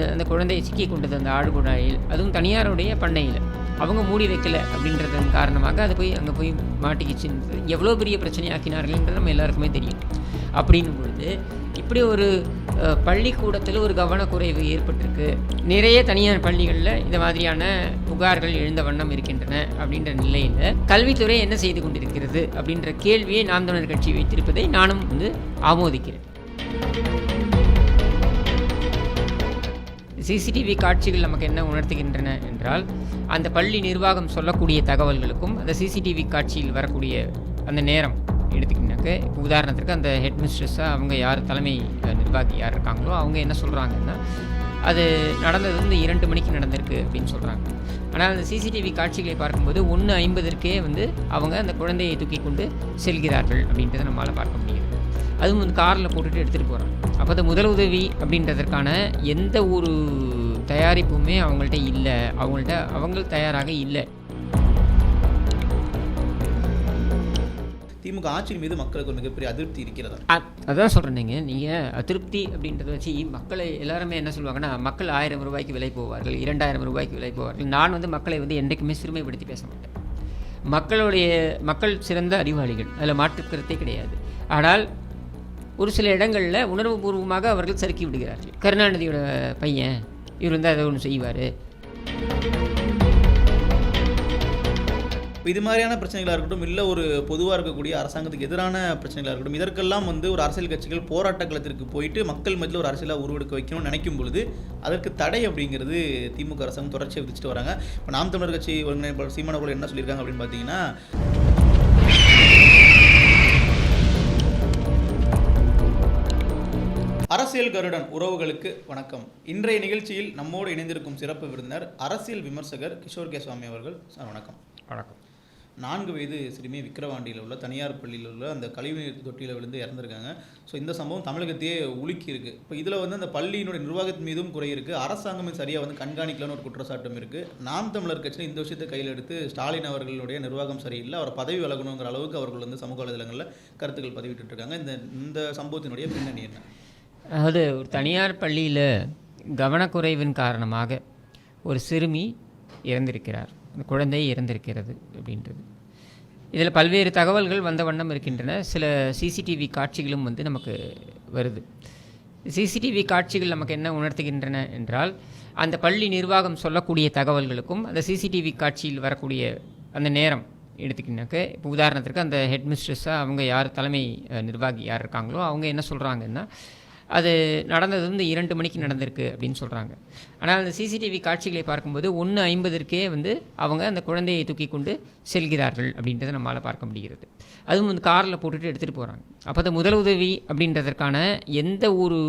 அந்த குழந்தையை சிக்கி கொண்டது அந்த ஆழ்குழாயில் அதுவும் தனியாருடைய பண்ணையில். அவங்க மூடி வைக்கல அப்படின்றதன் காரணமாக அது போய் அங்கே போய் மாட்டிக்கிச்சு எவ்வளோ பெரிய பிரச்சனையாக்கினார்கள்ன்றது நம்ம எல்லாருக்குமே தெரியும். அப்படின்னும் பொழுது இப்படி ஒரு பள்ளிக்கூடத்தில் ஒரு கவனக்குறைவு ஏற்பட்டிருக்கு. நிறைய தனியார் பள்ளிகளில் இந்த மாதிரியான புகார்கள் எழுந்த வண்ணம் இருக்கின்றன அப்படின்ற நிலையில் கல்வித்துறை என்ன செய்து கொண்டிருக்கிறது அப்படின்ற கேள்வியை நாம் தமிழர் கட்சி வைத்திருப்பதை நானும் வந்து ஆமோதிக்கிறேன். சிசிடிவி காட்சிகள் நமக்கு என்ன உணர்த்துகின்றன என்றால் அந்த பள்ளி நிர்வாகம் சொல்லக்கூடிய தகவல்களுக்கும் அந்த சிசிடிவி காட்சியில் வரக்கூடிய அந்த நேரம் எடுத்துக்கிட்டாக்க இப்போ உதாரணத்திற்கு அந்த ஹெட்மினிஸ்ட்ரஸாக அவங்க யார் தலைமை நிர்வாகி யார் இருக்காங்களோ அவங்க என்ன சொல்கிறாங்கன்னா அது நடந்தது வந்து இரண்டு மணிக்கு நடந்திருக்கு அப்படின்னு சொல்கிறாங்க ஆனால் அந்த சிசிடிவி காட்சிகளை பார்க்கும்போது ஒன்று ஐம்பதற்கே வந்து அவங்க அந்த குழந்தையை தூக்கி கொண்டு செல்கிறார்கள் அப்படின்றத நம்மளால் பார்க்க முடியும் அதுவும் வந்து காரில் போட்டுட்டு எடுத்துகிட்டு போகிறாங்க அப்போ அந்த முதல் உதவி அப்படின்றதற்கான எந்த ஒரு தயாரிப்புமே அவங்கள்ட்ட இல்லை. அவங்கள்ட்ட அவங்க தயாராக இல்லை. திமுக ஆட்சியின் மீது மக்களுக்கு ஒரு மிகப்பெரிய அதிருப்தி இருக்கிறதா? அதான் சொல்கிறேங்க நீங்கள் அதிருப்தி அப்படின்றத வச்சு மக்களை எல்லாருமே என்ன சொல்லுவாங்கன்னா மக்கள் ஆயிரம் ரூபாய்க்கு விலை போவார்கள் இரண்டாயிரம் ரூபாய்க்கு விலை போவார்கள். நான் வந்து மக்களை வந்து என்றைக்குமே சிறுமைப்படுத்தி பேச மாட்டேன். மக்களுடைய மக்கள் சிறந்த அறிவாளிகள். அதில் மாற்றுக்கருத்தே கிடையாது. ஆனால் ஒரு சில இடங்களில் உணர்வுபூர்வமாக அவர்கள் சறுக்கி விடுகிறார்கள். கருணாநிதியோட பையன் இவர் வந்து அதை ஒன்று செய்வார். இப்போ இது மாதிரியான பிரச்சனைகளாக இருக்கட்டும் இல்லை ஒரு பொதுவாக இருக்கக்கூடிய அரசாங்கத்துக்கு எதிரான பிரச்சனைகளாக இருக்கட்டும் இதற்கெல்லாம் வந்து ஒரு அரசியல் கட்சிகள் போராட்ட களத்திற்கு போயிட்டு மக்கள் மத்தியில் ஒரு அரசியலாக உருவெடுக்க வைக்கணும்னு நினைக்கும் பொழுது அதற்கு தடை அப்படிங்கிறது திமுக அரசாங்கம் தொடர்ச்சியாக விதிச்சுட்டு வராங்க. இப்போ நாம் தமிழர் கட்சி ஒருங்கிணைப்பாளர் சீமான என்ன சொல்லியிருக்காங்க அப்படின்னு பார்த்தீங்கன்னா அரசியல் கருடன் உறவுகளுக்கு வணக்கம். இன்றைய நிகழ்ச்சியில் நம்மோடு இணைந்திருக்கும் சிறப்பு விருந்தினர் அரசியல் விமர்சகர் கிஷோர் கே சுவாமி அவர்கள். சார் வணக்கம். வணக்கம். நான்கு வயது சிறுமி விக்கிரவாண்டியில் உள்ள தனியார் பள்ளியில் உள்ள அந்த கழிவுநீர் தொட்டியில் விழுந்து இறந்துருக்காங்க. ஸோ இந்த சம்பவம் தமிழகத்தையே உலுக்கி இப்போ இதில் வந்து அந்த பள்ளியினுடைய நிர்வாகத்தின் மீதும் குறை இருக்குது அரசாங்கமே சரியாக வந்து கண்காணிக்கலன்னு ஒரு குற்றச்சாட்டும் இருக்குது நாம் தமிழர் கட்சியில் இந்த விஷயத்தை கையில் எடுத்து ஸ்டாலின் அவர்களுடைய நிர்வாகம் சரியில்லை. அவர் பதவி விலகணுங்கிற அளவுக்கு அவர்கள் வந்து சமூக வலைதளங்களில் கருத்துக்கள் பதிவிட்டு இருக்காங்க. இந்த இந்த சம்பவத்தினுடைய பின்னணி என்ன? அதாவது ஒரு தனியார் பள்ளியில் கவனக்குறைவின் காரணமாக ஒரு சிறுமி இறந்திருக்கிறார். அந்த குழந்தை இறந்திருக்கிறது அப்படின்றது. இதில் பல்வேறு தகவல்கள் வந்த வண்ணம் இருக்கின்றன. சில சிசிடிவி காட்சிகளும் வந்து நமக்கு வருது. சிசிடிவி காட்சிகள் நமக்கு என்ன உணர்த்துகின்றன என்றால் அந்த பள்ளி நிர்வாகம் சொல்லக்கூடிய தகவல்களுக்கும் அந்த சிசிடிவி காட்சியில் வரக்கூடிய அந்த நேரம் எடுத்துக்கினாக்க இப்போ உதாரணத்திற்கு அந்த ஹெட்மிஸ்ட்ரஸ்ஸாக அவங்க யார் தலைமை நிர்வாகி யார் இருக்காங்களோ அவங்க என்ன சொல்கிறாங்கன்னா அது நடந்தது வந்து இரண்டு மணிக்கு நடந்திருக்கு அப்படின்னு சொல்கிறாங்க ஆனால் அந்த சிசிடிவி காட்சிகளை பார்க்கும்போது ஒன்று ஐம்பதற்கே வந்து அவங்க அந்த குழந்தையை தூக்கி கொண்டு செல்கிறார்கள் அப்படின்றத நம்மளால் பார்க்க முடிகிறது. அதுவும் வந்து காரில் போட்டுட்டு எடுத்துகிட்டு போகிறாங்க அப்போ அந்த முதல் உதவி அப்படின்றதற்கான எந்த ஒரு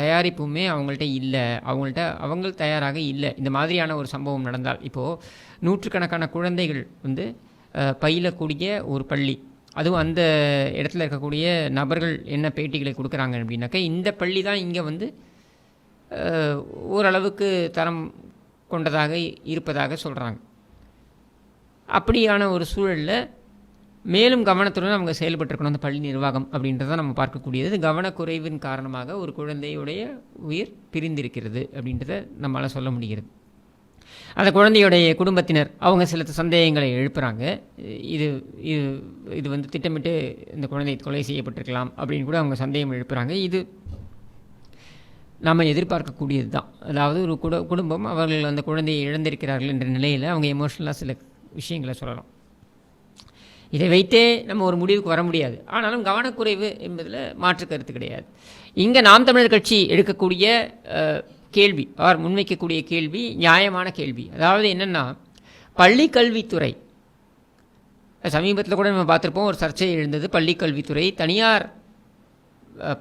தயாரிப்புமே அவங்கள்ட்ட இல்லை. அவங்கள்ட்ட அவங்க தயாராக இல்லை. இந்த மாதிரியான ஒரு சம்பவம் நடந்தால் இப்போது நூற்றுக்கணக்கான குழந்தைகள் வந்து பயிலக்கூடிய ஒரு பள்ளி அதுவும் அந்த இடத்துல இருக்கக்கூடிய நபர்கள் என்ன பேட்டிகளை கொடுக்குறாங்க அப்படின்னாக்கா இந்த பள்ளி தான் இங்கே வந்து ஓரளவுக்கு தரம் கொண்டதாக இருப்பதாக சொல்கிறாங்க அப்படியான ஒரு சூழலில் மேலும் கவனத்துடன் அவங்க செயல்பட்டுருக்கணும் அந்த பள்ளி நிர்வாகம் அப்படின்றத நம்ம பார்க்கக்கூடியது. கவனக்குறைவின் காரணமாக ஒரு குழந்தையுடைய உயிர் பிரிந்திருக்கிறது அப்படின்றத நம்மளால் சொல்ல முடிகிறது. அந்த குழந்தையுடைய குடும்பத்தினர் அவங்க சில சந்தேகங்களை எழுப்புறாங்க. இது இது இது வந்து திட்டமிட்டு இந்த குழந்தை கொலை செய்யப்பட்டிருக்கலாம் அப்படின்னு கூட அவங்க சந்தேகம் எழுப்புறாங்க. இது நாம் எதிர்பார்க்கக்கூடியது தான். அதாவது ஒரு குட குடும்பம் அவர்கள் அந்த குழந்தையை இழந்திருக்கிறார்கள் என்ற நிலையில் அவங்க எமோஷனலாக சில விஷயங்களை சொல்லலாம். இதை வைத்தே நம்ம ஒரு முடிவுக்கு வர முடியாது. ஆனாலும் கவனக்குறைவு என்பதில் மாற்று கருத்து கிடையாது. இங்கே நாம் தமிழர் கட்சி எடுக்கக்கூடிய கேள்வி அவர் முன்வைக்கக்கூடிய கேள்வி நியாயமான கேள்வி. அதாவது என்னென்னா பள்ளி கல்வித்துறை சமீபத்தில் கூட நம்ம பார்த்துருப்போம் ஒரு சர்ச்சை எழுந்தது பள்ளி கல்வித்துறை தனியார்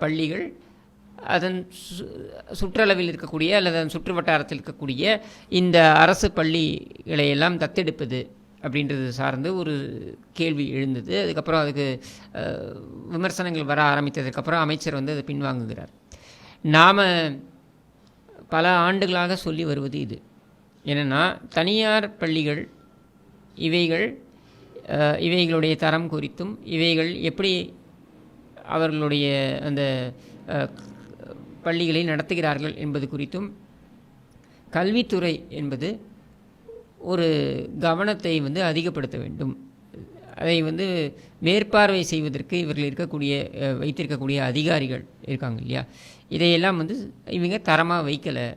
பள்ளிகள் அதன் சு சுற்றளவில் இருக்கக்கூடிய அல்லது அதன் சுற்று வட்டாரத்தில் இருக்கக்கூடிய இந்த அரசு பள்ளிகளை எல்லாம் தத்தெடுப்பது அப்படின்றது சார்ந்து ஒரு கேள்வி எழுந்தது. அதுக்கப்புறம் அதுக்கு விமர்சனங்கள் வர ஆரம்பித்ததுக்கப்புறம் அமைச்சர் வந்து அதை பின்வாங்குகிறார். நாம் பல ஆண்டுகளாக சொல்லி வருவது இது. என்னென்னா தனியார் பள்ளிகள் இவைகள் இவைகளுடைய தரம் குறித்தும் இவைகள் எப்படி அவர்களுடைய அந்த பள்ளிகளை நடத்துகிறார்கள் என்பது குறித்தும் கல்வித்துறை என்பது ஒரு கவனத்தை வந்து அதிகப்படுத்த வேண்டும். அதை வந்து மேற்பார்வை செய்வதற்கு இவர்கள் இருக்கக்கூடிய வைத்திருக்கக்கூடிய அதிகாரிகள் இருக்காங்க இல்லையா? இதையெல்லாம் வந்து இவங்க தரமாக வைக்கலை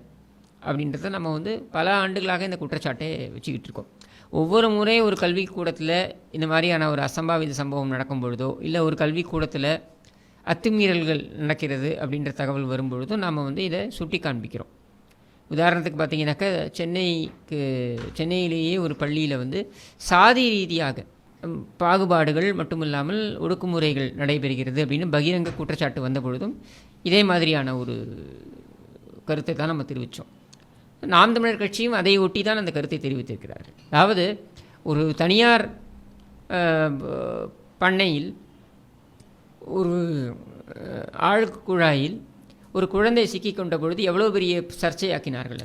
அப்படின்றத நம்ம வந்து பல ஆண்டுகளாக இந்த குற்றச்சாட்டை வச்சுக்கிட்டு இருக்கோம். ஒவ்வொரு முறை ஒரு கல்விக்கூடத்தில் இந்த மாதிரியான ஒரு அசம்பாவித சம்பவம் நடக்கும் பொழுதோ இல்லை ஒரு கல்விக்கூடத்தில் அத்துமீறல்கள் நடக்கிறது அப்படின்ற தகவல் வரும்பொழுதும் நாம் வந்து இதை சுட்டி காண்பிக்கிறோம். உதாரணத்துக்கு பார்த்தீங்கன்னாக்கா சென்னைக்கு சென்னையிலேயே ஒரு பள்ளியில் வந்து சாதி ரீதியாக பாகுபாடுகள் பாகுபாடுகள் மட்டுமில்லாமல் ஒடுக்குமுறைகள் நடைபெறுகிறது அப்படின்னு பகிரங்க குற்றச்சாட்டு வந்த பொழுதும் இதே மாதிரியான ஒரு கருத்தை தான் நம்ம தெரிவித்தோம் நாம் தமிழர் கட்சியும் அதை ஒட்டி தான் அந்த கருத்தை தெரிவித்திருக்கிறார்கள் அதாவது ஒரு தனியார் பண்ணையில் ஒரு அஹ், ஆழ்குழாயில் ஒரு குழந்தை சிக்கிக் கொண்ட பொழுது எவ்வளோ பெரிய சர்ச்சையாக்கினார்கள்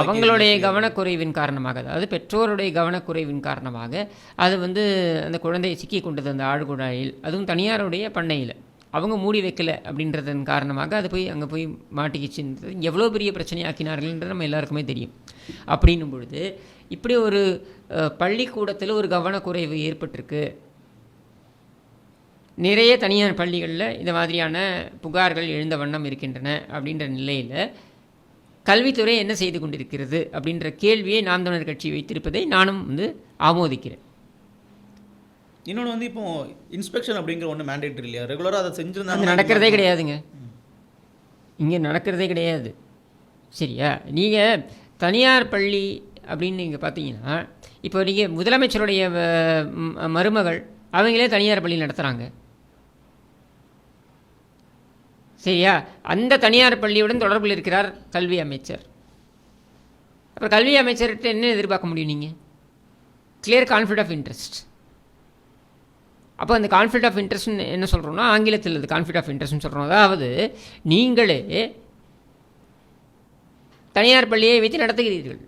அவங்களுடைய கவனக்குறைவின் காரணமாக அதாவது பெற்றோருடைய கவனக்குறைவின் காரணமாக அது வந்து அந்த குழந்தையை சிக்கி கொண்டது அந்த ஆழ்குழாயில் அதுவும் தனியாருடைய பண்ணையில். அவங்க மூடி வைக்கல அப்படின்றதன் காரணமாக அது போய் அங்கே போய் மாட்டிக்கிச்சுன்றது எவ்வளோ பெரிய பிரச்சனையாக்கினார்கள்ன்றது நம்ம எல்லாருக்குமே தெரியும். அப்படின்னும் பொழுது இப்படி ஒரு பள்ளிக்கூடத்தில் ஒரு கவனக்குறைவு ஏற்பட்டிருக்கு. நிறைய தனியார் பள்ளிகளில் இந்த மாதிரியான புகார்கள் எழுந்த வண்ணம் இருக்கின்றன அப்படின்ற நிலையில் கல்வித்துறை என்ன செய்து கொண்டிருக்கிறது அப்படின்ற கேள்வியை நாம் தமிழர் கட்சி வைத்திருப்பதை நானும் வந்து ஆமோதிக்கிறேன். இன்னொன்று வந்து இப்போ இன்ஸ்பெக்ஷன் அப்படிங்கிற ஒன்று மேண்டேட்டரி இல்லையா? ரெகுலராக அதை செஞ்சுருந்தாங்க நடக்கிறதே கிடையாதுங்க. இங்கே நடக்கிறதே கிடையாது. சரியா? நீங்கள் தனியார் பள்ளி அப்படின்னு நீங்கள் பார்த்தீங்கன்னா இப்போ நீங்கள் முதலமைச்சருடைய மருமகள் அவங்களே தனியார் பள்ளி நடத்துகிறாங்க சரியா? அந்த தனியார் பள்ளியுடன் தொடர்பில் இருக்கிறார் கல்வி அமைச்சர். அப்புறம் கல்வி அமைச்சர்கிட்ட என்ன எதிர்பார்க்க முடியும் நீங்கள் கிளியர் கான்ஃப்ளிக்ட் ஆஃப் இன்ட்ரெஸ்ட் அப்போ அந்த கான்ஃப்ளிக்ட் ஆஃப் இன்ட்ரெஸ்ட்னு என்ன சொல்கிறோம்னா ஆங்கிலத்தில் அது கான்ஃப்ளிக்ட் ஆஃப் இன்ட்ரெஸ்ட்னு சொல்கிறோம் அதாவது நீங்களே தனியார் பள்ளியை வைத்து நடத்துகிறீர்கள்.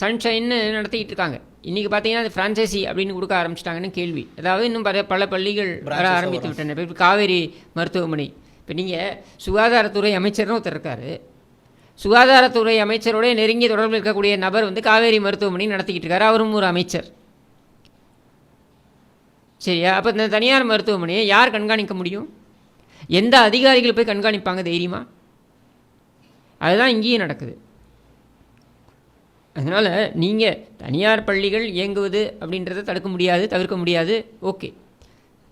சன்ஷைன்னு நடத்திக்கிட்டு இருக்காங்க. இன்றைக்கி பார்த்தீங்கன்னா அது ஃப்ரான்ச்சைசி அப்படின்னு கொடுக்க ஆரம்பிச்சிட்டாங்கன்னு கேள்வி. அதாவது இன்னும் பல பல பள்ளிகள் வர ஆரம்பித்து. விட்டன. இப்போ காவேரி மருத்துவமனை. இப்போ நீங்கள் சுகாதாரத்துறை அமைச்சர்னு ஒருத்தர் இருக்கார். சுகாதாரத்துறை அமைச்சரோட நெருங்கிய தொடர்பில் இருக்கக்கூடிய நபர் வந்து காவேரி மருத்துவமனை நடத்திக்கிட்டு இருக்காரு. அவரும் ஒரு அமைச்சர். சரியா? அப்போ இந்த தனியார் மருத்துவமனையை யார் கண்காணிக்க முடியும்? எந்த அதிகாரிகள் போய் கண்காணிப்பாங்க தைரியமாக அதுதான் இங்கேயும் நடக்குது. அதனால் நீங்கள் தனியார் பள்ளிகள் இயங்குவது அப்படின்றத தடுக்க முடியாது தவிர்க்க முடியாது. ஓகே.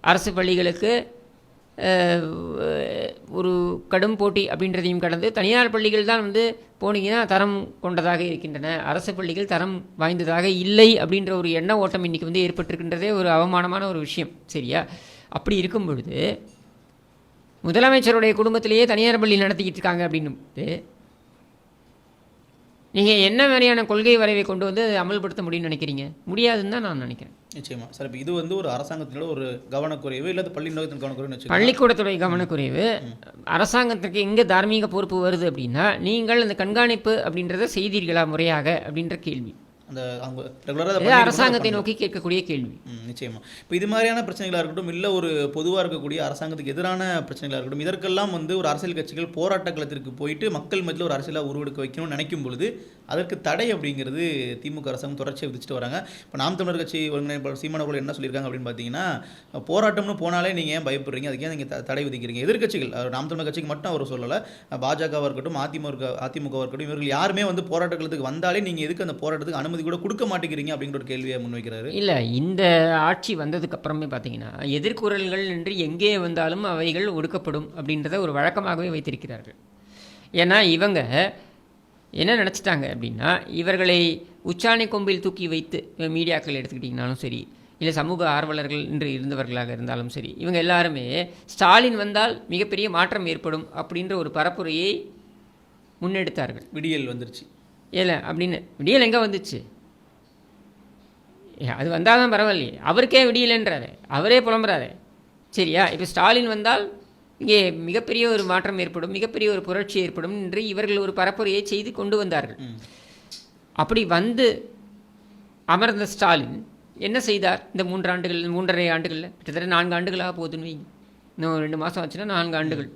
அரசு பள்ளிகளுக்கு ஒரு கடும் போட்டி அப்படின்றதையும் கடந்து தனியார் பள்ளிகள் தான் வந்து போனீங்கன்னா தரம் கொண்டதாக இருக்கின்றன. அரசு பள்ளிகள் தரம் வாய்ந்ததாக இல்லை அப்படின்ற ஒரு எண்ண ஓட்டம் இன்றைக்கி வந்து ஏற்பட்டிருக்கின்றதே ஒரு அவமானமான ஒரு விஷயம். சரியா? அப்படி இருக்கும் பொழுது முதலமைச்சருடைய குடும்பத்திலேயே தனியார் பள்ளி நடத்திக்கிட்டு இருக்காங்க அப்படின்னு நீங்கள் என்ன மாதிரியான கொள்கை வரைவை கொண்டு வந்து அமல்படுத்த முடியும்னு நினைக்கிறீங்க? முடியாதுன்னு தான் நான் நினைக்கிறேன். நிச்சயமா. சார் இப்போ இது வந்து ஒரு அரசாங்கத்தினோட ஒரு கவனக்குறைவு இல்லை பள்ளி நிர்வாகத்தின் கவனக்குறைவுன்னு வச்சுக்கோங்க. பள்ளிக்கூடத்துடைய கவனக்குறைவு. அரசாங்கத்துக்கு எங்கே தார்மீக பொறுப்பு வருது அப்படின்னா நீங்கள் அந்த கண்காணிப்பு அப்படின்றத செய்தீர்களா முறையாக? அப்படின்ற கேள்வி. அந்த அவங்க ரெகுலராக அரசாங்கத்தை நோக்கி கேட்கக்கூடிய கேள்வி. ம், நிச்சயமா. இப்போ இது மாதிரியான பிரச்சனைகளாக இருக்கட்டும் இல்லை ஒரு பொதுவாக இருக்கக்கூடிய அரசாங்கத்துக்கு எதிரான பிரச்சனைகளாக இருக்கட்டும் இதற்கெல்லாம் வந்து ஒரு அரசியல் கட்சிகள் போராட்ட களத்திற்கு போயிட்டு மக்கள் மத்தியில் ஒரு அரசியலாக உருவெடுக்க வைக்கணும்னு நினைக்கும் பொழுது அதற்கு தடை அப்படிங்கிறது திமுக அரசாங்கம் தொடர்ச்சியாக விதிச்சுட்டு வராங்க. இப்போ நாம் தமிழர் கட்சி ஒருங்கிணைப்பாளர் சீமானவர்கள் என்ன சொல்லியிருக்காங்க அப்படின்னு பார்த்தீங்கன்னா போராட்டம்னு போனாலே நீங்கள் ஏன் பயப்படுறீங்க? அதுக்கு நீங்கள் தடை விதிக்கிறீங்க? எதிர்க்கட்சிகள் அஹ், நாம் தமிழர் கட்சிக்கு மட்டும் அவர் சொல்லலை பாஜகவாக இருக்கட்டும் அதிமுக அதிமுகவாக இருக்கட்டும் இவர்கள் யாருமே வந்து போராட்ட களத்துக்கு வந்தாலே நீங்கள் எதுக்கு அந்த போராட்டத்துக்கு அனுமதி கூட கொடுக்க மாட்டேங்கிறீங்க அப்படிங்கிற ஒரு கேள்வியை முன்வைக்கிறாரு இல்லை இந்த ஆட்சி வந்ததுக்கு அப்புறமே பார்த்தீங்கன்னா எதிர்குரல்கள் என்று எங்கே வந்தாலும் அவைகள் ஒடுக்கப்படும் அப்படின்றத ஒரு வழக்கமாகவே வைத்திருக்கிறார்கள். ஏன்னா இவங்க என்ன நினச்சிட்டாங்க அப்படின்னா இவர்களை உச்சாணி கொம்பில் தூக்கி வைத்து மீடியாக்கள் எடுத்துக்கிட்டிங்கனாலும் சரி இல்லை சமூக ஆர்வலர்கள் என்று இருந்தவர்களாக இருந்தாலும் சரி இவங்க எல்லாருமே ஸ்டாலின் வந்தால் மிகப்பெரிய மாற்றம் ஏற்படும் அப்படின்ற ஒரு பரப்புரையை முன்னெடுத்தார்கள். விடியல் வந்துருச்சு. ஏல அப்படின்னு விடியல் எங்கே வந்துச்சு? அது வந்தால் தான் பரவாயில்லையே. அவருக்கே விடியலைன்றாரு. அவரே புலம்புறாரு. சரியா இப்போ ஸ்டாலின் வந்தால் இங்கே மிகப்பெரிய ஒரு மாற்றம் ஏற்படும் மிகப்பெரிய ஒரு புரட்சி ஏற்படும் என்று இவர்கள் ஒரு பரப்புரையை செய்து கொண்டு வந்தார்கள். அப்படி வந்து அமர்ந்த ஸ்டாலின் என்ன செய்தார்? இந்த மூன்றாண்டுகள் மூன்றரை ஆண்டுகளில் கிட்டத்தட்ட நான்கு ஆண்டுகளாக போகுதுன்னு வைங்க. இன்னும் ரெண்டு மாதம் ஆச்சுன்னா நான்கு ஆண்டுகள்.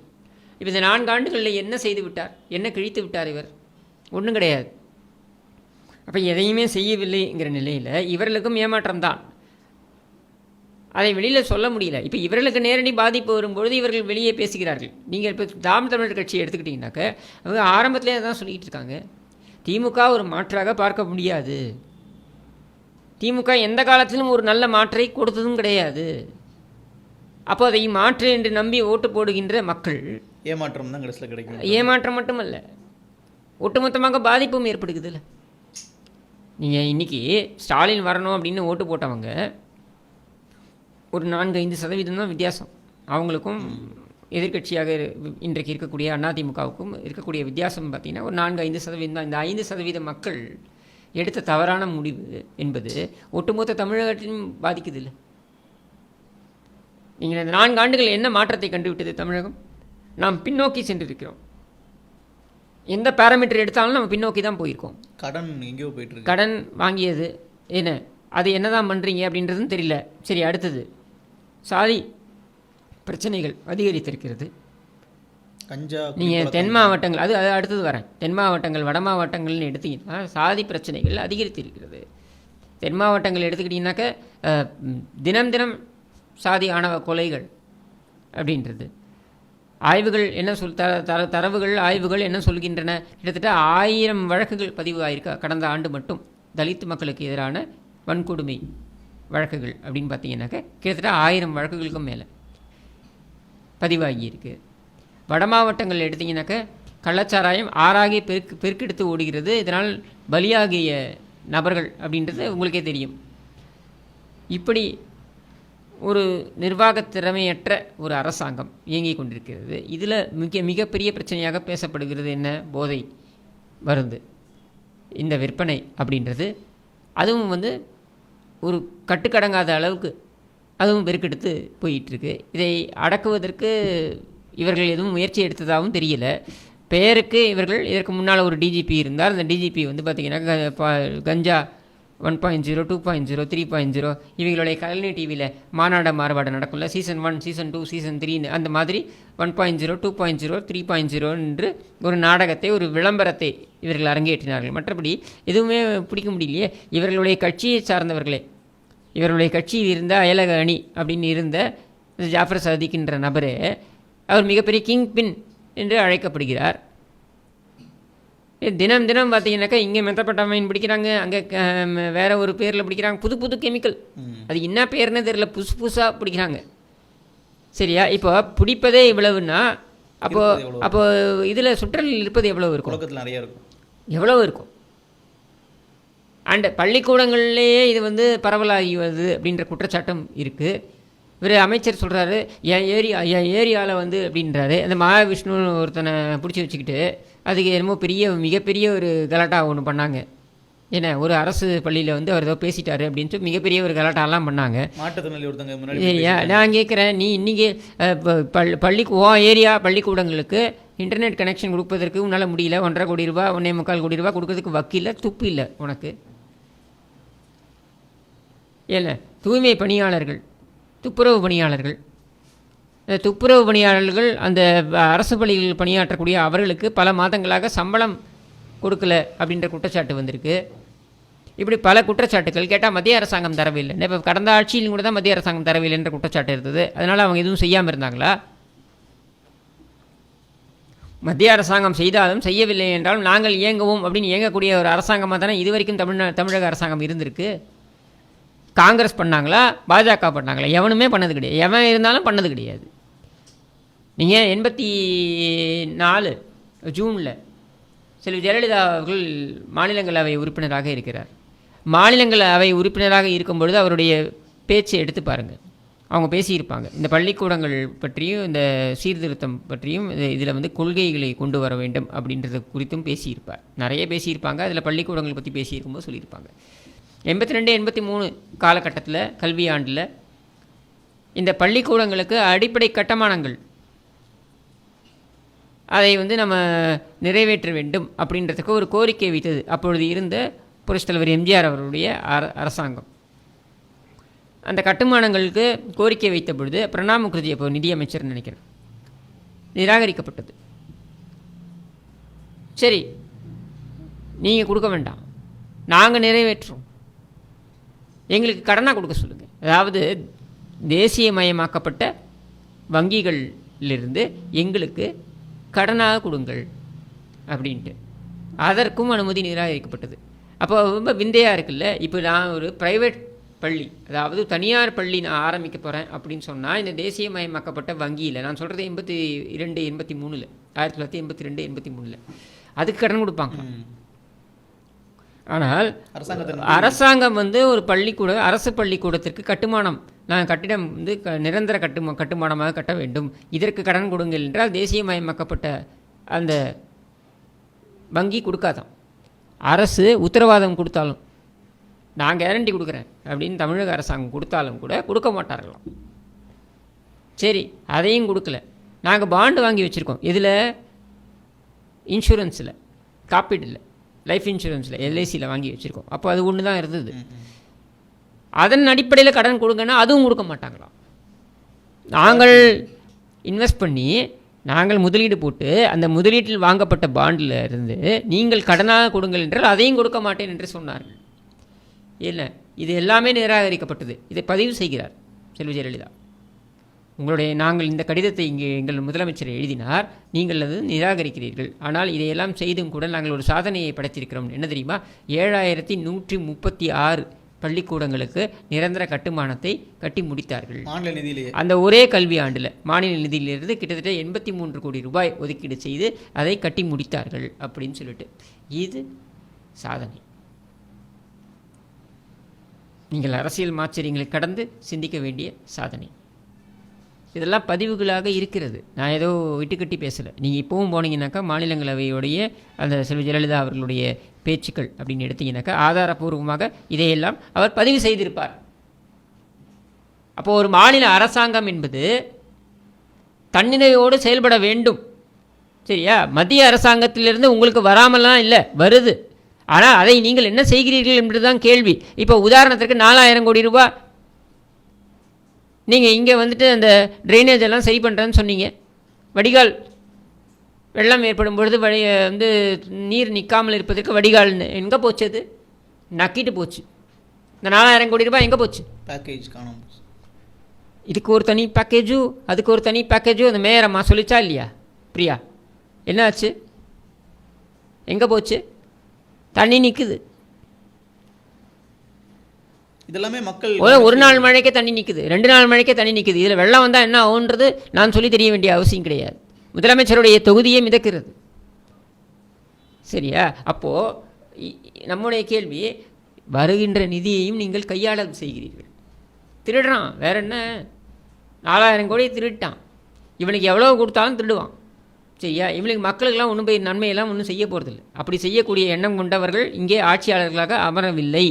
இப்போ இந்த நான்கு ஆண்டுகளில் என்ன செய்து விட்டார்? என்ன கிழித்து விட்டார் இவர்? ஒன்றும் கிடையாது. அப்போ எதையுமே செய்யவில்லைங்கிற நிலையில் இவர்களுக்கும் ஏமாற்றம் தான் அதை வெளியில் சொல்ல முடியல. இப்போ இவர்களுக்கு நேரடி பாதிப்பு வரும்பொழுது இவர்கள் வெளியே பேசுகிறார்கள். நீங்கள் இப்போ தாம் தமிழர் கட்சியை எடுத்துக்கிட்டிங்கனாக்க அவங்க ஆரம்பத்திலே தான் சொல்லிக்கிட்டு இருக்காங்க. திமுக ஒரு மாற்றாக பார்க்க முடியாது. திமுக எந்த காலத்திலும் ஒரு நல்ல மாற்றை கொடுத்ததும் கிடையாது. அப்போ அதை மாற்று என்று நம்பி ஓட்டு போடுகின்ற மக்கள் ஏமாற்றம் தான் கடைசியில் கிடைக்கும். ஏமாற்றம் மட்டுமல்ல ஒட்டுமொத்தமாக பாதிப்பும் ஏற்படுகுதுல்ல நீங்கள் இன்றைக்கி ஸ்டாலின் வரணும் அப்படின்னு ஓட்டு போட்டவங்க ஒரு நான்கு ஐந்து சதவீதம் தான் வித்தியாசம். அவங்களுக்கும் எதிர்க்கட்சியாக இன்றைக்கு இருக்கக்கூடிய அதிமுகவுக்கும் இருக்கக்கூடிய வித்தியாசம் பார்த்திங்கன்னா ஒரு நான்கு ஐந்து சதவீதம் தான். இந்த ஐந்து சதவீத மக்கள் எடுத்த தவறான முடிவு என்பது ஒட்டுமொத்த தமிழகத்திலும் பாதிக்குது இல்லை? நீங்கள் இந்த நான்கு ஆண்டுகள் என்ன மாற்றத்தை கண்டுவிட்டது தமிழகம்? நாம் பின்னோக்கி சென்றிருக்கிறோம். எந்த பேராமீட்டர் எடுத்தாலும் நம்ம பின்னோக்கி தான் போயிருக்கோம். கடன் எங்கேயோ போயிட்டு கடன் வாங்கியது என்ன? அது என்ன தான் பண்ணுறீங்க அப்படின்றதும் தெரியல. சரி அடுத்தது. சாதி பிரச்சனைகள் அதிகரித்திருக்கிறது. கஞ்சா நீங்கள். தென் மாவட்டங்கள் அது அது அடுத்தது வரேன். தென் மாவட்டங்கள் வட மாவட்டங்கள்னு எடுத்தீங்கன்னா சாதி பிரச்சனைகள் அதிகரித்திருக்கிறது. தென் மாவட்டங்கள் எடுத்துக்கிட்டிங்கனாக்க தினம் தினம் சாதி ஆணவ கொலைகள் அப்படின்றது. ஆய்வுகள் என்ன சொல் தர தர தரவுகள் ஆய்வுகள் என்ன சொல்கின்றன? கிட்டத்தட்ட ஆயிரம் வழக்குகள் பதிவு ஆயிருக்கா கடந்த ஆண்டு மட்டும். தலித் மக்களுக்கு எதிரான வன்கொடுமை வழக்குகள் அப்படின்னு பார்த்தீங்கன்னாக்க கிட்டத்தட்ட ஆயிரம் வழக்குகளுக்கும் மேலே பதிவாகியிருக்கு. வட மாவட்டங்கள் எடுத்தீங்கன்னாக்க கள்ளச்சாராயம் ஆறாகி பெருக்கு பெருக்கெடுத்து ஓடுகிறது. இதனால் பலியாகிய நபர்கள் அப்படின்றது உங்களுக்கே தெரியும். இப்படி ஒரு நிர்வாகத் திறமையற்ற ஒரு அரசாங்கம் இயங்கிக் கொண்டிருக்கிறது. இதில் மிக மிகப்பெரிய பிரச்சனையாக பேசப்படுகிறது என்ன? போதை மருந்து. இந்த விற்பனை அப்படின்றது. அதுவும் வந்து ஒரு கட்டுக்கடங்காத அளவுக்கு அதுவும் பெருக்கெடுத்து போயிட்டுருக்கு. இதை அடக்குவதற்கு இவர்கள் எதுவும் முயற்சி எடுத்ததாகவும் தெரியல. பெயருக்கு இவர்கள் இதற்கு முன்னால் ஒரு டிஜிபி இருந்தார். அந்த டிஜிபி வந்து பார்த்திங்கன்னா க- ப- கஞ்சா one point zero two point zero three point zero இவங்களுடைய கலைஞர் டிவியில் மாநாட மாறுபாடு நடக்கும்ல? Season one season two season த்ரீன்னு அந்த மாதிரி one point zero two point zero three point zero என்று ஒரு நாடகத்தை ஒரு விளம்பரத்தை இவர்கள் அரங்கேற்றினார்கள். மற்றபடி எதுவுமே பிடிக்க முடியலையே. இவர்களுடைய கட்சியை சார்ந்தவர்களே இவர்களுடைய கட்சியில் இருந்த அயலக அணி அப்படின்னு இருந்த ஜாஃபர் சதிக்கின்ற நபரே அவர் மிகப்பெரிய கிங் பின் என்று அழைக்கப்படுகிறார். தினம் தினம் பார்த்தீங்கன்னாக்கா இங்கே மெத்தப்பட்டாமைன் பிடிக்கிறாங்க அங்கே வேற ஒரு பேரில் பிடிக்கிறாங்க புது புது கெமிக்கல். அது என்ன பேர்னே தெரியல புதுசு புதுசாக பிடிக்கிறாங்க. சரியா? இப்போ பிடிப்பதே இவ்வளவுன்னா அப்போ இருப்பது எவ்வளவு? அப்போ இதில் சுற்றலில் இருப்பது எவ்வளவு இருக்கும்? நிறைய இருக்கும். எவ்வளவு இருக்கும்? அண்ட் பள்ளிக்கூடங்கள்லேயே இது வந்து பரவலாகி வருது அப்படின்ற குற்றச்சாட்டும் இருக்குது இவர் அமைச்சர் சொல்கிறாரு என் ஏரியா என் ஏரியாவில் வந்து அப்படின்றாரு. அந்த மகாவிஷ்ணு ஒருத்தனை பிடிச்சி வச்சுக்கிட்டு அதுக்கு என்னமோ பெரிய மிகப்பெரிய ஒரு கலாட்டா ஒன்று பண்ணாங்க. என்ன ஒரு அரசு பள்ளியில் வந்து அவர் ஏதோ பேசிட்டாரு அப்படின்ட்டு மிகப்பெரிய ஒரு கலாட்டாலாம் பண்ணாங்க. மாற்றுத்திறனாளி ஒருத்தங்க முன்னாடி ஏரியா நான் கேட்குறேன் நீ இன்றைக்கி பள்ளி பள்ளி ஓ ஏரியா பள்ளிக்கூடங்களுக்கு இன்டர்நெட் கனெக்ஷன் கொடுப்பதற்கு உன்னால் முடியல. ஒன்றரை கோடி ரூபா ஒன்றே முக்கால் கோடி ரூபா கொடுக்கறதுக்கு வக்கீல துப்பு இல்லை உனக்கு. ஏல தூய்மை பணியாளர்கள் துப்புரவு பணியாளர்கள் துப்புரவு பணியாளர்கள் அந்த அரசு பள்ளிகளில் பணியாற்றக்கூடிய அவர்களுக்கு பல மாதங்களாக சம்பளம் கொடுக்கல அப்படின்ற குற்றச்சாட்டு வந்திருக்கு. இப்படி பல குற்றச்சாட்டுகள் கேட்டால் மத்திய அரசாங்கம் தரவில்லை. இப்போ கடந்த ஆட்சியிலும் கூட தான் மத்திய அரசாங்கம் தரவில்லை என்ற குற்றச்சாட்டு இருந்தது. அதனால் அவங்க எதுவும் செய்யாமல் இருந்தாங்களா? மத்திய அரசாங்கம் செய்தாலும் செய்யவில்லை என்றாலும் நாங்கள் இயங்குவோம் அப்படின்னு இயங்கக்கூடிய ஒரு அரசாங்கமாக தானே இதுவரைக்கும் தமிழ்நா தமிழக அரசாங்கம் இருந்திருக்கு. காங்கிரஸ் பண்ணாங்களா? பாஜக பண்ணாங்களா? எவனுமே பண்ணது கிடையாது. எவன் இருந்தாலும் பண்ணது கிடையாது. நீங்கள் எண்பத்தி நாலு ஜூனில் செல்வி ஜெயலலிதா அவர்கள் மாநிலங்களவை உறுப்பினராக இருக்கிறார். மாநிலங்களவை உறுப்பினராக இருக்கும் பொழுது அவருடைய பேச்சை எடுத்து பாருங்கள் அவங்க பேசியிருப்பாங்க. இந்த பள்ளிக்கூடங்கள் பற்றியும் இந்த சீர்திருத்தம் பற்றியும் இதில் வந்து கொள்கைகளை கொண்டு வர வேண்டும் அப்படின்றது குறித்தும் பேசியிருப்பார். நிறைய பேசியிருப்பாங்க. அதில் பள்ளிக்கூடங்கள் பற்றி பேசியிருக்கும்போது சொல்லியிருப்பாங்க. எண்பத்தி ரெண்டு எண்பத்தி மூணு காலகட்டத்தில் கல்வி ஆண்டில் இந்த பள்ளிக்கூடங்களுக்கு அடிப்படை கட்டமானங்கள் அதை வந்து நம்ம நிறைவேற்ற வேண்டும் அப்படின்றதுக்கு ஒரு கோரிக்கை வைத்தது அப்பொழுது இருந்த புரட்சித் தலைவர் எம்ஜிஆர் அவருடைய அர அரசாங்கம். அந்த கட்டுமானங்களுக்கு கோரிக்கை வைத்த பொழுது பிரணாப் முகர்ஜி அப்போ நிதியமைச்சர் நினைக்கிறேன். நிராகரிக்கப்பட்டது. சரி நீங்கள் கொடுக்க வேண்டாம். நாங்கள் நிறைவேற்றுறோம். எங்களுக்கு கடனாக கொடுக்க சொல்லுங்கள் அதாவது தேசியமயமாக்கப்பட்ட வங்கிகளிலிருந்து எங்களுக்கு கடனாக கொடுங்கள் அப்படின்ட்டு. அதற்கும் அனுமதி நிராகரிக்கப்பட்டது அப்போ ரொம்ப விந்தையாக இருக்குல்ல? இப்போ நான் ஒரு ப்ரைவேட் பள்ளி அதாவது தனியார் பள்ளி நான் ஆரம்பிக்க போகிறேன் அப்படின்னு சொன்னால் இந்த தேசியமயமாக்கப்பட்ட வங்கியில் நான் சொல்கிறது எண்பத்தி இரண்டு எண்பத்தி மூணில் ஆயிரத்தி தொள்ளாயிரத்தி எண்பத்தி ரெண்டு எண்பத்தி மூணில் அதுக்கு கடன் கொடுப்பாங்க. ஆனால் அரசாங்கம் வந்து ஒரு பள்ளிக்கூட அரசு பள்ளிக்கூடத்திற்கு கட்டுமானம் நான் கட்டிடம் வந்து க- நிரந்தர கட்டுமா கட்டுமானமாக கட்ட வேண்டும். இதற்கு கடன் கொடுங்கள் என்றால் தேசியமயமாக்கப்பட்ட அந்த வங்கி கொடுக்காதான் அரசு உத்தரவாதம் கொடுத்தாலும் நான் கேரண்டி கொடுக்குறேன் அப்படின்னு தமிழக அரசாங்கம் கொடுத்தாலும் கூட கொடுக்க மாட்டார்களாம். சரி அதையும் கொடுக்கல. நாங்கள் பாண்டு வாங்கி வச்சுருக்கோம். இதில் இன்சூரன்ஸில் காப்பீடில் லைஃப் இன்சூரன்ஸில் எல்ஐசியில் வாங்கி வச்சுருக்கோம். அப்போ அது ஒன்று தான் இருந்தது. அதன் அடிப்படையில் கடன் கொடுங்கன்னா அதுவும் கொடுக்க மாட்டாங்களாம். நாங்கள் இன்வெஸ்ட் பண்ணி நாங்கள் முதலீடு போட்டு அந்த முதலீட்டில் வாங்கப்பட்ட பாண்டில் இருந்து நீங்கள் கடனாக கொடுங்கள் என்றால் அதையும் கொடுக்க மாட்டேன் என்று சொன்னார்கள். இல்லை இது எல்லாமே நிராகரிக்கப்பட்டது. இதை பதிவு செய்கிறார் செல்வி ஜெயலலிதா. உங்களுடைய நாங்கள் இந்த கடிதத்தை இங்கே எங்கள் முதலமைச்சர் எழுதினார். நீங்கள் அது நிராகரிக்கிறீர்கள். ஆனால் இதையெல்லாம் செய்தும் கூட நாங்கள் ஒரு சாதனையை படைத்திருக்கிறோம். என்ன தெரியுமா? ஏழாயிரத்தி நூற்றி முப்பத்தி ஆறு பள்ளிக்கூடங்களுக்கு நிரந்தர கட்டுமானத்தை கட்டி முடித்தார்கள். மாநில நிதியிலேயே. அந்த ஒரே கல்வி ஆண்டில் மாநில நிதியிலிருந்து கிட்டத்தட்ட எண்பத்தி மூன்று கோடி ரூபாய் ஒதுக்கீடு செய்து அதை கட்டி முடித்தார்கள் அப்படின்னு சொல்லிட்டு. இது சாதனை. நீங்கள் அரசியல் மாச்சரியங்களை கடந்து சிந்திக்க வேண்டிய சாதனை. இதெல்லாம் பதிவுகளாக இருக்கிறது. நான் ஏதோ விட்டுக்கட்டி பேசலை. நீங்கள் இப்போவும் போனீங்கன்னாக்கா மாநிலங்களவையுடைய அந்த செல்வி ஜெயலலிதா அவர்களுடைய பேச்சுக்கள் அப்படின்னு எடுத்தீங்கன்னாக்கா ஆதாரபூர்வமாக இதையெல்லாம் அவர் பதிவு செய்திருப்பார். அப்போது ஒரு மாநில அரசாங்கம் என்பது தன்னிறைவோடு செயல்பட வேண்டும். சரியா? மத்திய அரசாங்கத்திலிருந்து உங்களுக்கு வராமலாம் இல்லை வருது. ஆனால் அதை நீங்கள் என்ன செய்கிறீர்கள் என்பதுதான் கேள்வி. இப்போ உதாரணத்திற்கு நாலாயிரம் கோடி ரூபாய் நீங்கள் இங்கே வந்துட்டு அந்த ட்ரைனேஜ் எல்லாம் சரி பண்ணுறேன்னு சொன்னீங்க. வடிகால் வெள்ளம் ஏற்படும் பொழுது வழி வந்து நீர் நிற்காமல் இருப்பதற்கு வடிகால் எங்கே போச்சு அது? நக்கிட்டு போச்சு. இந்த நாலாயிரம் கோடி ரூபாய் எங்கே போச்சு? பேக்கேஜ் காணும் இதுக்கு ஒரு தனி பேக்கேஜும் அதுக்கு ஒரு தனி பேக்கேஜும் அந்த மேயரம்மா சொல்லிச்சா இல்லையா? பிரியா என்ன ஆச்சு எங்கே போச்சு? தண்ணி நிற்குது இதெல்லாமே மக்கள் ஒரு ஒரு நாள் மழைக்கே தண்ணி நிற்குது ரெண்டு நாள் மழைக்கே தண்ணி நிற்குது இதில் வெள்ளம் வந்தால் என்ன ஆகுன்றது நான் சொல்லி தெரிய வேண்டிய அவசியம் கிடையாது. முதலமைச்சருடைய தொகுதியே மிதக்கிறது. சரியா? அப்போது நம்முடைய கேள்வி வருகின்ற நிதியையும் நீங்கள் கையாள செய்கிறீர்கள். திருடுறான். வேற என்ன? நாலாயிரம் கோடி திருட்டான். இவனுக்கு எவ்வளோ கொடுத்தாலும் திருடுவான். சரியா? இவனுக்கு மக்களுக்கெல்லாம் ஒன்றும் போய் நன்மையெல்லாம் ஒன்றும் செய்ய போகிறதில்லை அப்படி செய்யக்கூடிய எண்ணம் கொண்டவர்கள் இங்கே ஆட்சியாளர்களாக அமரவில்லை.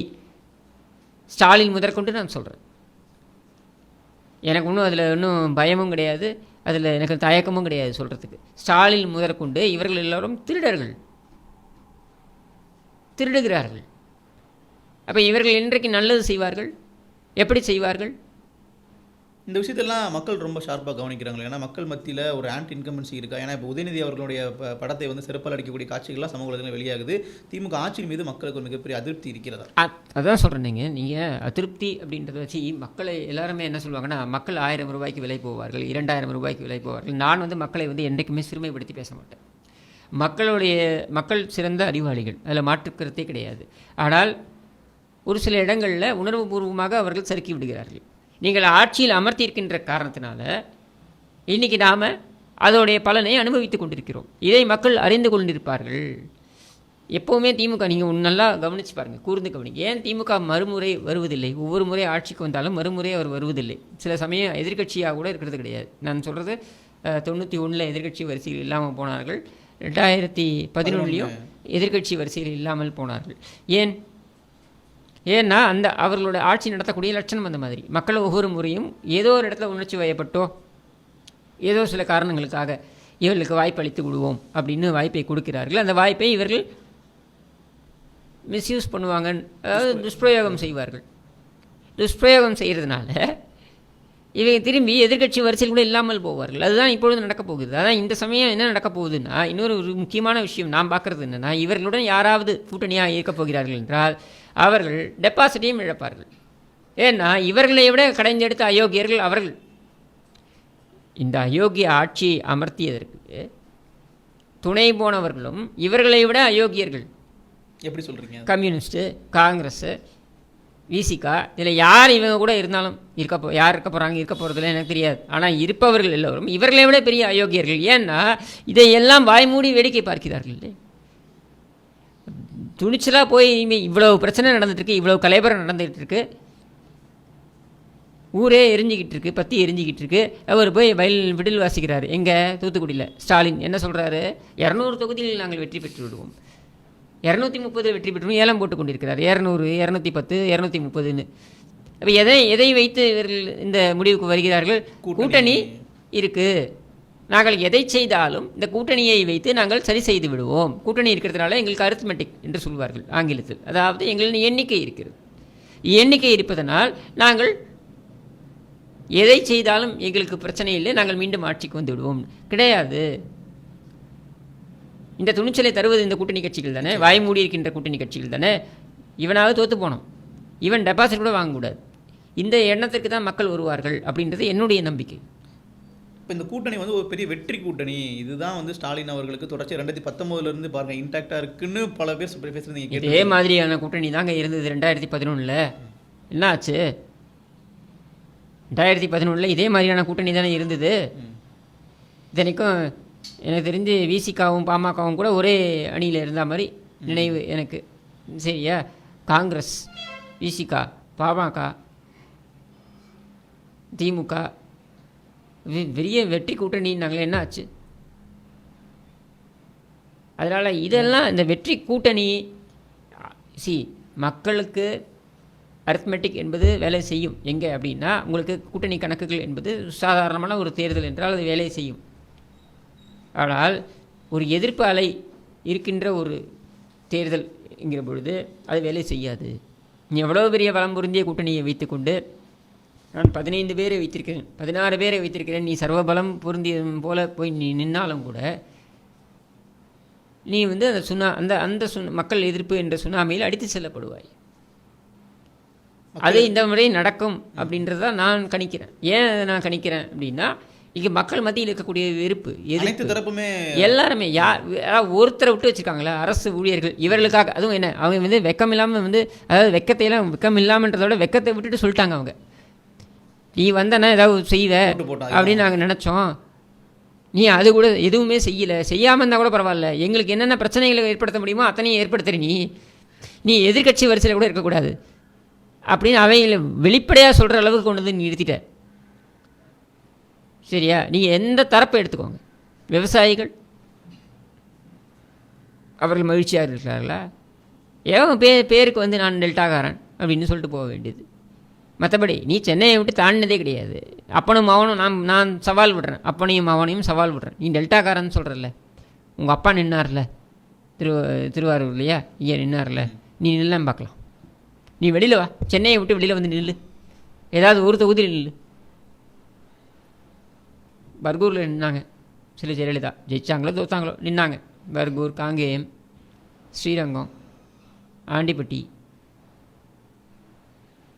ஸ்டாலின் முதற்கொண்டு நான் சொல்கிறேன் எனக்கு ஒன்றும் அதில் ஒன்றும் பயமும் கிடையாது. அதில் எனக்கு தயக்கமும் கிடையாது சொல்கிறதுக்கு ஸ்டாலின் முதற்கொண்டு இவர்கள் எல்லோரும் திருடர்கள். திருடுகிறார்கள். அப்போ இவர்கள் இன்றைக்கு நல்லது செய்வார்கள்? எப்படி செய்வார்கள்? இந்த விஷயத்தெல்லாம் மக்கள் ரொம்ப ஷார்ப்பாக கவனிக்கிறாங்க ஏன்னா மக்கள் மத்தியில் ஒரு ஆன்டி இன்கம்பன்சி இருக்கா? ஏன்னா இப்போ உதயநிதி அவர்களுடைய படத்தை வந்து சிறப்பால் அடிக்கக்கூடிய காட்சிகள்லாம் சமூக வலைதளங்களில் வெளியாகுது. திமுக ஆட்சியின் மீது மக்களுக்கு ஒரு மிகப்பெரிய அதிருப்தி இருக்கிறதா? அதான் சொல்கிறேன் நீங்கள் அதிருப்தி அப்படின்றத வச்சு மக்களை எல்லாருமே என்ன சொல்லுவாங்கன்னா மக்கள் ஆயிரம் ரூபாய்க்கு விலை போவார்கள் இரண்டாயிரம் ரூபாய்க்கு விலை போவார்கள். நான் வந்து மக்களை வந்து என்றைக்குமே சிறுமைப்படுத்தி பேச மாட்டேன். மக்களுடைய மக்கள் சிறந்த அறிவாளிகள். அதில் மாற்றுக்கருத்தே கிடையாது. ஆனால் ஒரு சில இடங்களில் உணர்வுபூர்வமாக அவர்கள் சறுக்கி விடுகிறார்கள். நீங்கள் ஆட்சியில் அமர்த்தியிருக்கின்ற காரணத்தினால இன்றைக்கி நாம் அதோடைய பலனை அனுபவித்துக் கொண்டிருக்கிறோம். இதை மக்கள் அறிந்து கொண்டிருப்பார்கள். எப்போவுமே திமுக நீங்கள் நல்லா கவனிச்சு பாருங்கள் கூர்ந்து கவனிங்க. ஏன் திமுக மறுமுறை வருவதில்லை? ஒவ்வொரு முறை ஆட்சிக்கு வந்தாலும் மறுமுறை அவர் வருவதில்லை. சில சமயம் எதிர்க்கட்சியாக கூட இருக்கிறது கிடையாது. நான் சொல்கிறது தொண்ணூற்றி ஒன்றில் எதிர்க்கட்சி வரிசையில் இல்லாமல் போனார்கள். ரெண்டாயிரத்தி பதினொன்றுலையும் எதிர்க்கட்சி வரிசையில் இல்லாமல் போனார்கள். ஏன்? ஏன்னா அந்த அவர்களோட ஆட்சி நடத்தக்கூடிய லட்சணம் அந்த மாதிரி. மக்கள் ஒவ்வொரு முறையும் ஏதோ ஒரு இடத்துல உணர்ச்சி வயப்பட்டோ ஏதோ சில காரணங்களுக்காக இவர்களுக்கு வாய்ப்பு அளித்து விடுவோம் அப்படின்னு வாய்ப்பை கொடுக்கிறார்கள். அந்த வாய்ப்பை இவர்கள் மிஸ்யூஸ் பண்ணுவாங்க அதாவது துஷ்பிரயோகம் செய்வார்கள். துஷ்பிரயோகம் செய்கிறதுனால இவங்க திரும்பி எதிர்க்கட்சி வரிசையில் கூட இல்லாமல் போவார்கள். அதுதான் இப்பொழுது நடக்கப் போகுது. அதான் இந்த சமயம் என்ன நடக்கப் போகுதுன்னா இன்னொரு ஒரு முக்கியமான விஷயம் நான் பார்க்குறது என்னென்னா இவர்களுடன் யாராவது கூட்டணியாக இருக்கப் போகிறார்கள் என்றால் அவர்கள் டெபாசிட்டையும் இழப்பார்கள். ஏன்னா இவர்களை விட கடைஞ்செடுத்த அயோக்கியர்கள் அவர்கள். இந்த அயோக்கிய ஆட்சியை அமர்த்தியதற்கு துணை போனவர்களும் இவர்களை விட அயோக்கியர்கள். எப்படி சொல்றீங்க? கம்யூனிஸ்ட்டு காங்கிரஸ்ஸு விசிகா இதில் யார் இவங்க கூட இருந்தாலும் இருக்க யார் இருக்க போகிறாங்க இருக்க போகிறதுல எனக்கு தெரியாது. ஆனால் இருப்பவர்கள் எல்லோரும் இவர்களை விட பெரிய அயோக்கியர்கள். ஏன்னா இதையெல்லாம் வாய்மூடி வேடிக்கை பார்க்கிறார்கள். துணிச்சலாக போய் இனிமே இவ்வளவு பிரச்சனை நடந்துட்டுருக்கு இவ்வளவு கலைபரம் நடந்துகிட்டு இருக்கு ஊரே எரிஞ்சிக்கிட்டு இருக்கு பற்றி எரிஞ்சிக்கிட்டு இருக்கு அவர் போய் வயல் விடில் வாசிக்கிறாரு. எங்கே? தூத்துக்குடியில். ஸ்டாலின் என்ன சொல்கிறாரு இரநூறு தொகுதியில் நாங்கள் வெற்றி பெற்று விடுவோம். இரநூத்தி முப்பது வெற்றி பெற்றும் ஏலம் போட்டு கொண்டிருக்கிறார். இரநூறு இரநூத்தி பத்து இரநூத்தி முப்பதுன்னு. அப்போ எதை எதை வைத்து இவர்கள் இந்த முடிவுக்கு வருகிறார்கள்? கூட்டணி. கூட்டணி இருக்குது நாங்கள் எதை செய்தாலும் இந்த கூட்டணியை வைத்து நாங்கள் சரி செய்து விடுவோம். கூட்டணி இருக்கிறதுனால எங்களுக்கு அரித்மெட்டிக் என்று சொல்வார்கள் ஆங்கிலத்தில். அதாவது எங்களின் எண்ணிக்கை இருக்கிறது. எண்ணிக்கை இருப்பதனால் நாங்கள் எதை செய்தாலும் எங்களுக்கு பிரச்சனை இல்லை நாங்கள் மீண்டும் ஆட்சிக்கு வந்து விடுவோம். கிடையாது. இந்த துணிச்சலை தருவது இந்த கூட்டணி கட்சிகள் தானே? வாய்மூடி இருக்கின்ற கூட்டணி கட்சிகள் தானே? இவனாவது தோற்று போனோம். இவன் டெபாசிட் கூட வாங்கக்கூடாது இந்த எண்ணத்திற்கு தான் மக்கள் வருவார்கள் அப்படின்றது என்னுடைய நம்பிக்கை. இப்போ இந்த கூட்டணி வந்து ஒரு பெரிய வெற்றி கூட்டணி. இதுதான் வந்து ஸ்டாலின் அவர்களுக்கு தொடர்ச்சி. ரெண்டாயிரத்தி பத்தொன்பதுல இருந்து பாருங்க இன்டாக்டா இருக்குன்னு பல பேர் நீங்க இதே மாதிரியான கூட்டணி தாங்க இருந்தது ரெண்டாயிரத்தி பதினொன்றில் என்ன ஆச்சு? ரெண்டாயிரத்தி பதினொன்றில் இதே மாதிரியான கூட்டணி தானே இருந்தது. இத்தனைக்கும் எனக்கு தெரிஞ்சு விசிகாவும் பாமகவும் கூட ஒரே அணியில் இருந்த மாதிரி நினைவு எனக்கு. சரியா? காங்கிரஸ் விசிகா பாமக திமுக பெரிய வெற்றி கூட்டணின்னாங்களே என்ன ஆச்சு அதனால் இதெல்லாம் இந்த வெற்றி கூட்டணி சி மக்களுக்கு அரித்மெட்டிக் என்பது வேலை செய்யும். எங்கே அப்படின்னா உங்களுக்கு கூட்டணி கணக்குகள் என்பது சாதாரணமான ஒரு தேர்தல் என்றால் அது வேலை செய்யும். ஆனால் ஒரு எதிர்ப்பு அலை இருக்கின்ற ஒரு தேர்தல் என்கிற பொழுது அது வேலை செய்யாது. நீ எவ்வளோ பெரிய வளம் பொருந்திய கூட்டணியை வைத்துக்கொண்டு நான் பதினைந்து பேரை வைத்திருக்கிறேன். பதினாறு பேரை வைத்திருக்கிறேன். நீ சர்வபலம் பொருந்திய போல போய் நீ நின்னாலும் கூட நீ வந்து அந்த சுனா அந்த அந்த சுன மக்கள் எதிர்ப்பு என்ற சுனாமியில் அடித்து செல்லப்படுவாய். அது இந்த முறை நடக்கும் அப்படின்றத நான் கணிக்கிறேன். ஏன் அதை நான் கணிக்கிறேன் அப்படின்னா இங்கே மக்கள் மத்தியில் இருக்கக்கூடிய வெறுப்பு எதிர்ப்பு தரப்புமே எல்லாருமே யார் ஒருத்தரை விட்டு வச்சுருக்காங்களா அரசு ஊழியர்கள் இவர்களுக்காக அதுவும் என்ன அவங்க வந்து வெக்கம் இல்லாமல் வந்து அதாவது வெக்கத்தை எல்லாம் வெக்கம் இல்லாமன்றதை விட வெக்கத்தை விட்டுட்டு சொல்லிட்டாங்க அவங்க. நீ வந்தனா ஏதாவது போட்டாங்க. அப்படின்னு நாங்கள் நினச்சோம். நீ அது கூட எதுவுமே செய்யலை. செய்யாமல் இருந்தால் கூட பரவாயில்ல. எங்களுக்கு என்னென்ன பிரச்சனைகளை ஏற்படுத்த முடியுமோ அத்தனையும் ஏற்படுத்துற நீ. நீ எதிர்க்கட்சி வரிசையில் கூட இருக்கக்கூடாது. அப்படின்னு அவைகளை வெளிப்படையாக சொல்கிற அளவுக்கு கொண்டு வந்து நீ நிறுத்திட்ட. சரியா? நீங்கள் எந்த தரப்பை எடுத்துக்கோங்க? விவசாயிகள்? அவர்கள் மகிழ்ச்சியாக இருக்கிறார்களா? ஏன் பே பேருக்கு வந்து நான் டெல்டாக்காரன் அப்படின்னு சொல்லிட்டு போக வேண்டியது. மற்றபடி நீ சென்னையை விட்டு தாண்டினதே கிடையாது. அப்பனும் அவனும் நான் நான் சவால் விடுறேன். அப்பனையும் அவனையும் சவால் விடுறேன். நீ டெல்டாக்காரன்னு சொல்கிறல்ல உங்கள் அப்பா நின்னார்ல? திரு திருவாரூர் இல்லையா? இங்கே நின்னார்ல? நீ நில்லாம் பார்க்கலாம். நீ வெளியில் வா. சென்னையை விட்டு வெளியில் வந்து நில்லு. ஏதாவது ஒரு தொகுதியில் நில்லு. பர்கூரில் நின்னாங்க. சில ஜெயலலிதா. ஜெயிச்சாங்களோ தோத்தாங்களோ நின்னாங்க. பர்கூர் காங்கேயம் ஸ்ரீரங்கம் ஆண்டிப்பட்டி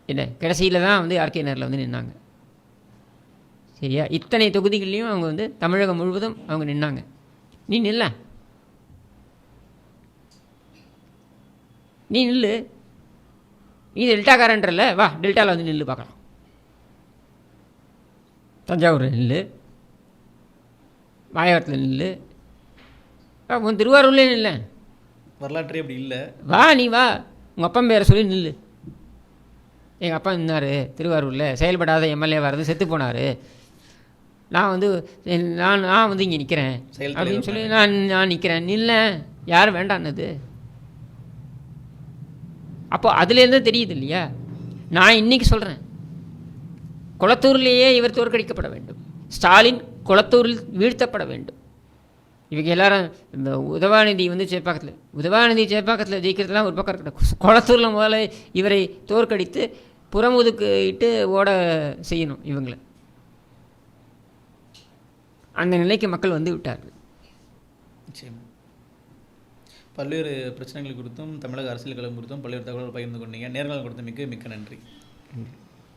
என்ன கடைசியில் தான் வந்து ஆர்கே நகரில் வந்து நின்னாங்க. சரியா? இத்தனை தொகுதிகள்லையும் அவங்க வந்து தமிழகம் முழுவதும் அவங்க நின்னாங்க. நீ நில்ல. நீ நில்லு. நீ டெல்டாக்காரன்றல வா டெல்டாவில் வந்து நில்லு பார்க்கலாம். தஞ்சாவூர் நில்லு. மாயவரத்தில் நில்லு. வா, உன் திருவாரூர்லேயே நில்ல. வரலாற்றே அப்படி இல்லை. வா நீ வா. உங்கள் அப்பா பேரை சொல்லி நில்லு. எங்கள் அப்பா நின்னார் திருவாரூரில். செயல்படாத எம்எல்ஏ வரது செத்து போனார். நான் வந்து நான் நான் வந்து இங்கே நிற்கிறேன் அப்படின்னு சொல்லி நான் நான் நிற்கிறேன் நில்ல யார் வேண்டான்னது அப்போ அதுலேருந்து தெரியுது இல்லையா? நான் இன்னைக்கு சொல்கிறேன் குளத்தூர்லேயே இவர் தோற்கடிக்கப்பட வேண்டும். ஸ்டாலின் குளத்தூரில் வீழ்த்தப்பட வேண்டும். இவங்க எல்லாரும் இந்த உதவாநிதி வந்து சேப்பாக்கத்தில் உதவாநிதி சேப்பாக்கத்தில் ஜெயிக்கிறதுலாம் ஒரு பக்கம் இருக்கட்டும். குளத்தூரில் முதல்ல இவரை தோற்கடித்து புறம் ஒதுக்கிட்டு ஓட செய்யணும் இவங்களை. அந்த நிலைக்கு மக்கள் வந்து விட்டார்கள். நிச்சயமாக பல்வேறு பிரச்சனைகள் குறித்தும் தமிழக அரசியல் கழகம் குறித்தும் பல்வேறு தகவல்கள் பகிர்ந்து கொண்டீங்க. நேர்காணல் கொடுத்த மிக்க மிக்க நன்றி.